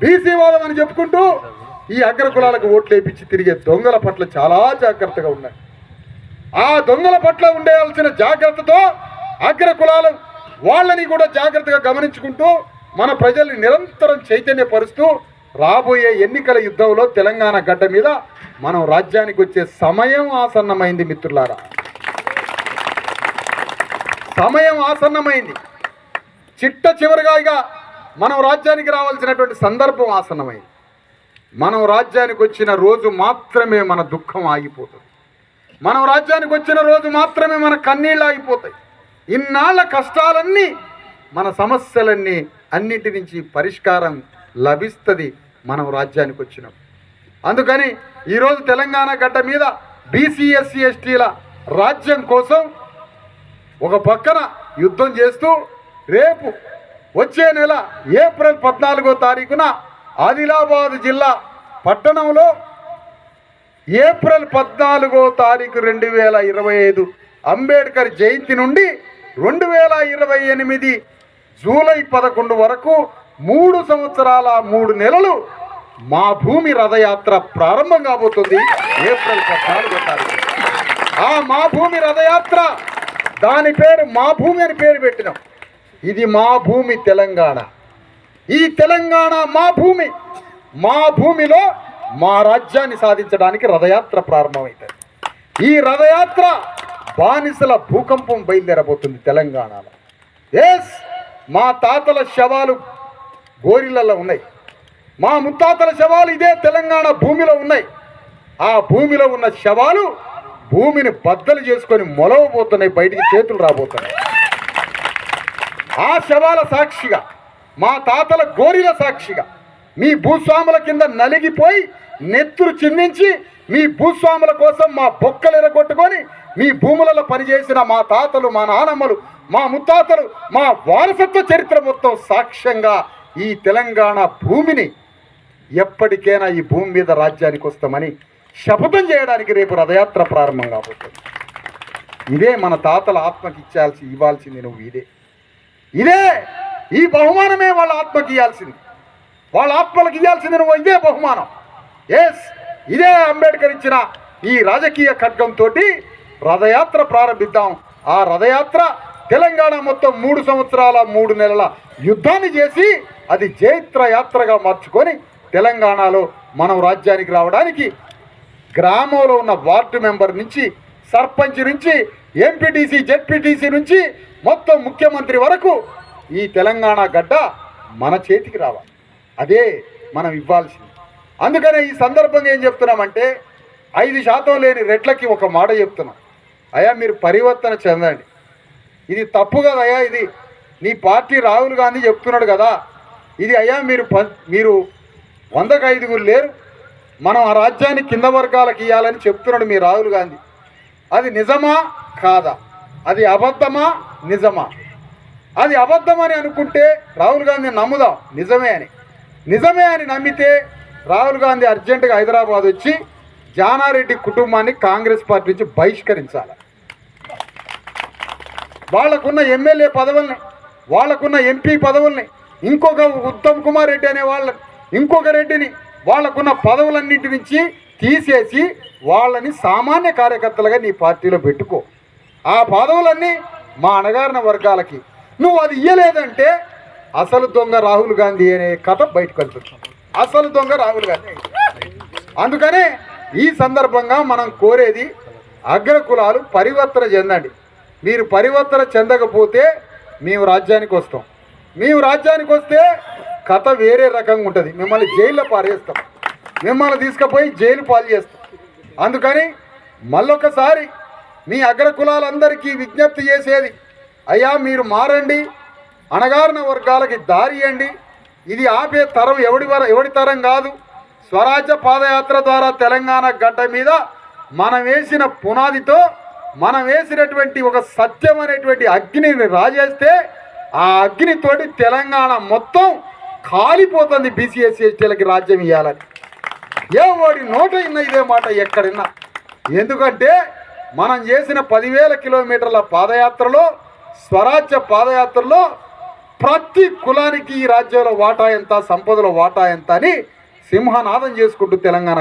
BC వాదం అని చెప్పుకుంటూ ఈ అగ్ర కులాలకు ఓట్లు వేయించి తిరిగే దొంగల పట్ల చాలా జాగ్రత్తగా ఉన్నాయి ఆ దొంగల పట్ల ఉండేయాల్సిన జాగ్రత్తతో అగ్రకులాలు వాళ్ళని కూడా జాగ్రత్తగా గమనించుకుంటూ మన ప్రజల్ని నిరంతరం చైతన్యపరుస్తూ రాబోయే ఎన్నికల యుద్ధంలో తెలంగాణ గడ్డ మీద మనం రాజ్యానికి వచ్చే సమయం ఆసన్నమైంది మిత్రులారా. సమయం ఆసన్నమైంది. చిట్ట చివరిగా ఇక మనం రాజ్యానికి రావాల్సినటువంటి సందర్భం ఆసన్నమైంది. మనం రాజ్యానికి వచ్చిన రోజు మాత్రమే మన దుఃఖం ఆగిపోతుంది. మనం రాజ్యానికి వచ్చిన రోజు మాత్రమే మన కన్నీళ్ళు ఆగిపోతాయి. ఇన్నాళ్ళ కష్టాలన్నీ మన సమస్యలన్నీ అన్నిటి నుంచి పరిష్కారం లభిస్తుంది మనం రాజ్యానికి వచ్చినాం అందుకని ఈరోజు తెలంగాణ గడ్డ మీద బీసీ ఎస్సీ ఎస్టీల రాజ్యం కోసం ఒక పక్కన యుద్ధం చేస్తూ రేపు వచ్చే నెల ఏప్రిల్ పద్నాలుగో తారీఖున ఆదిలాబాద్ జిల్లా పట్టణంలో ఏప్రిల్ పద్నాలుగో తారీఖు రెండు వేల ఇరవై ఐదు అంబేద్కర్ జయంతి నుండి రెండు వేల ఇరవై ఎనిమిది జూలై పదకొండు వరకు మూడు సంవత్సరాల మూడు నెలలు మా భూమి రథయాత్ర ప్రారంభం కాబోతుంది ఏప్రిల్ పద్నాలుగో తారీఖు. ఆ మా భూమి రథయాత్ర దాని పేరు మా భూమి అని పేరు పెట్టినాం. ఇది మా భూమి తెలంగాణ. ఈ తెలంగాణ మా భూమి. మా భూమిలో మా రాజ్యాన్ని సాధించడానికి రథయాత్ర ప్రారంభమవుతుంది. ఈ రథయాత్ర బానిసల భూకంపం బయలుదేరబోతుంది తెలంగాణలో. ఎస్ మా తాతల శవాలు గోరిలలో ఉన్నాయి. మా ముత్తాతల శవాలు ఇదే తెలంగాణ భూమిలో ఉన్నాయి. ఆ భూమిలో ఉన్న శవాలు భూమిని బద్దలు చేసుకొని మొలవబోతున్నాయి బయటికి చేతులు రాబోతున్నాయి. ఆ శవాల సాక్షిగా మా తాతల గోరిల సాక్షిగా మీ భూస్వాముల కింద నలిగిపోయి నెత్తురు చిందించి మీ భూస్వాముల కోసం మా బొక్కలు ఎరగొట్టుకొని మీ భూములలో పనిచేసిన మా తాతలు మా నానమ్మలు మా ముత్తాతలు మా వారసత్వ చరిత్ర మొత్తం సాక్ష్యంగా ఈ తెలంగాణ భూమిని ఎప్పటికైనా ఈ భూమి మీద రాజ్యానికి వస్తామని శపథం చేయడానికి రేపు రథయాత్ర ప్రారంభం కాబోతుంది. ఇదే మన తాతల ఆత్మకి ఇచ్చాల్సి ఇవ్వాల్సింది నువ్వు ఇదే. ఇదే ఈ బహుమానమే వాళ్ళ ఆత్మకి ఇవ్వాల్సింది వాళ్ళ ఆత్మలకు ఇవ్వాల్సింది నువ్వు ఇదే బహుమానం. ఎస్ ఇదే అంబేద్కర్ ఇచ్చిన ఈ రాజకీయ ఖడ్గంతో రథయాత్ర ప్రారంభిద్దాం. ఆ రథయాత్ర తెలంగాణ మొత్తం మూడు సంవత్సరాల మూడు నెలల యుద్ధాన్ని చేసి అది జైత్ర యాత్రగా మార్చుకొని తెలంగాణలో మనం రాజ్యానికి రావడానికి గ్రామంలో ఉన్న వార్డు మెంబర్ నుంచి సర్పంచ్ నుంచి ఎంపీటీసీ జెడ్పీటీసీ నుంచి మొత్తం ముఖ్యమంత్రి వరకు ఈ తెలంగాణ గడ్డ మన చేతికి రావాలి. అదే మనం ఇవ్వాల్సింది. అందుకనే ఈ సందర్భంగా ఏం చెప్తున్నామంటే ఐదు శాతం లేని రెట్లకి ఒక మాట చెప్తున్నాం. అయ్యా మీరు పరివర్తన చెందండి. ఇది తప్పు కదయ్యా ఇది నీ పార్టీ రాహుల్ గాంధీ చెప్తున్నాడు కదా. ఇది అయ్యా మీరు ప- మీరు వందకు ఐదుగురు లేరు. మనం ఆ రాజ్యాన్ని కింద వర్గాలకు ఇవ్వాలని చెప్తున్నాడు మీ రాహుల్ గాంధీ. అది నిజమా? కాదా. అది అబద్ధమా? నిజమా. అది అబద్ధమని అనుకుంటే రాహుల్ గాంధీ నమ్ముదాం. నిజమే అని. నిజమే అని నమ్మితే రాహుల్ గాంధీ అర్జెంటుగా హైదరాబాద్ వచ్చి జానారెడ్డి కుటుంబాన్ని కాంగ్రెస్ పార్టీ నుంచి బహిష్కరించాలి. వాళ్ళకున్న ఎమ్మెల్యే పదవుల్ని వాళ్ళకున్న ఎంపీ పదవుల్ని ఇంకొక ఉత్తమ్ కుమార్ రెడ్డి అనే వాళ్ళని ఇంకొక రెడ్డిని వాళ్ళకున్న పదవులన్నింటి నుంచి తీసేసి వాళ్ళని సామాన్య కార్యకర్తలుగా నీ పార్టీలో పెట్టుకో. ఆ పదవులన్నీ మా అణగారిన వర్గాలకి. నువ్వు అది ఇయ్యలేదంటే అసలు దొంగ రాహుల్ గాంధీ అనే కథ బయటకు వెళ్తుంది అసలు దొంగ రాహుల్ గాంధీ. అందుకనే ఈ సందర్భంగా మనం కోరేది అగ్ర కులాలు పరివర్తన చెందండి. మీరు పరివర్తన చెందకపోతే మేము రాజ్యానికి వస్తాం. మేము రాజ్యానికి వస్తే కథ వేరే రకంగా ఉంటుంది. మిమ్మల్ని జైల్లో పారేస్తాం. మిమ్మల్ని తీసుకుపోయి జైలు పాలు చేస్తాం. అందుకని మళ్ళొకసారి మీ అగ్ర కులాలందరికీ విజ్ఞప్తి చేసేది అయ్యా మీరు మారండి అణగారిన వర్గాలకి దారియండి ఇది ఆపే తరం ఎవడి వర ఎవడి తరం కాదు. స్వరాజ్య పాదయాత్ర ద్వారా తెలంగాణ గడ్డ మీద మనం వేసిన పునాదితో మనం వేసినటువంటి ఒక సత్యం అనేటువంటి అగ్నిని రాజేస్తే ఆ అగ్నితోటి తెలంగాణ మొత్తం కాలిపోతుంది బీసీఎస్సీ ఎస్టీలకి రాజ్యం ఇవ్వాలని ఏ వాడి నోట ఇన్న ఇదే మాట ఎక్కడిన్నా ఎందుకంటే మనం చేసిన పదివేల కిలోమీటర్ల పాదయాత్రలో స్వరాజ్య పాదయాత్రలో ప్రతి కులానికి ఈ రాజ్యంలో వాటా ఎంత సంపదలో వాటా ఎంత అని సింహనాదం చేసుకుంటూ తెలంగాణ